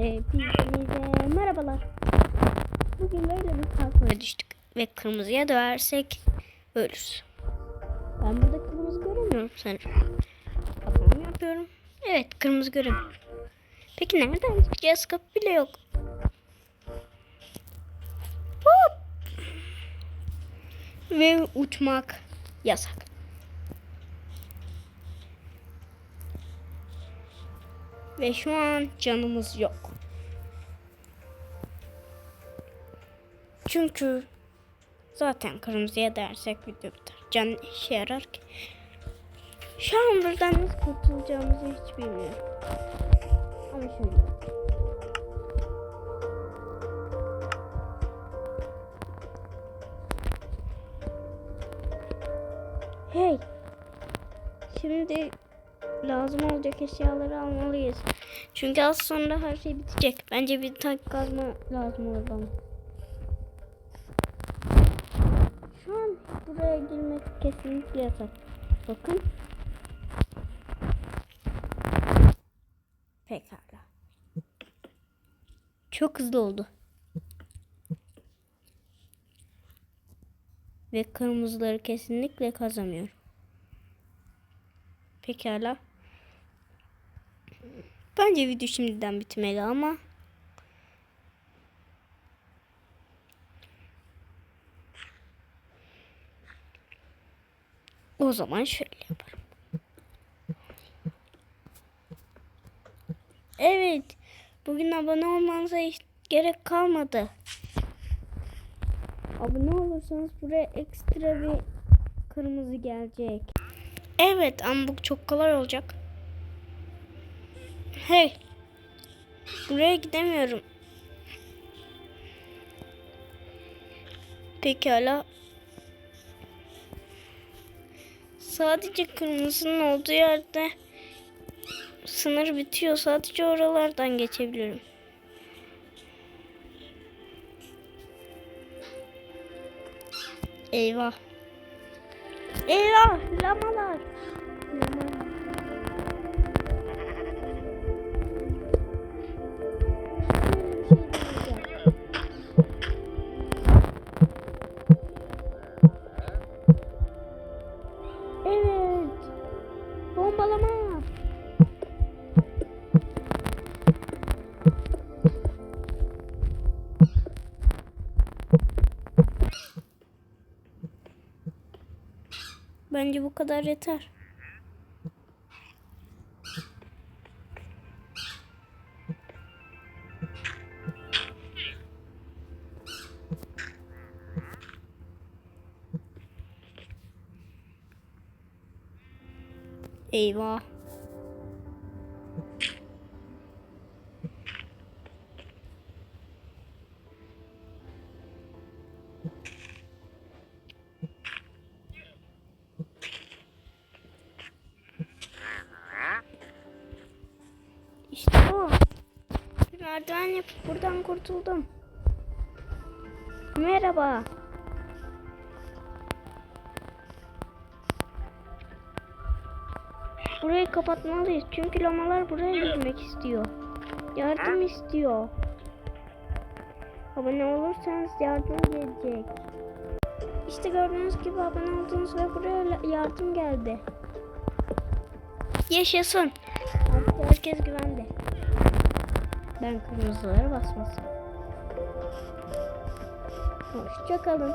Hepinize merhabalar. Bugün böyle bir parkura düştük ve kırmızıya döversek ölürüz. Ben burada kırmızı göremiyorum sanırım. Hata mı yapıyorum? Evet kırmızı göremiyorum. Peki nereden çıkacağız? Kapı bile yok. Hop! Ve uçmak yasak. Ve şu an canımız yok. Çünkü zaten kırmızıya dersek video biter. Can işe yarar ki? Şu an buradan nasıl kurtulacağımızı hiç bilmiyorum. Ama şöyle. Hey. Şimdi lazım olacak eşyaları almalıyız. Çünkü az sonra her şey bitecek. Bence bir tak kazma lazım bana. Şu an buraya girmek kesinlikle yasak. Bakın. Pekala. Çok hızlı oldu. Ve kırmızıları kesinlikle kazamıyorum. Pekala. Bence video şimdiden bitmeli ama o zaman şöyle yaparım. Evet. Bugün abone olmanıza hiç gerek kalmadı. Abone olursanız buraya ekstra bir kırmızı gelecek. Evet ama bu çok kolay olacak. Hey. Buraya gidemiyorum. Pekala. Sadece kırmızının olduğu yerde sınır bitiyor. Sadece oralardan geçebilirim. Eyvah. Eyvah! Lamalar. Lamalar. Bence bu kadar yeter. Eyvah. İşte bu. Bir merdiven yapıp buradan kurtuldum. Merhaba. Burayı kapatmalıyız çünkü lamalar buraya girmek istiyor. Yardım istiyor. Abone olursanız yardım gelecek. İşte gördüğünüz gibi abone oldunuz ve buraya yardım geldi. Yaşasın. Herkes güvende. Ben kırmızılara basmasın. Hoşçakalın.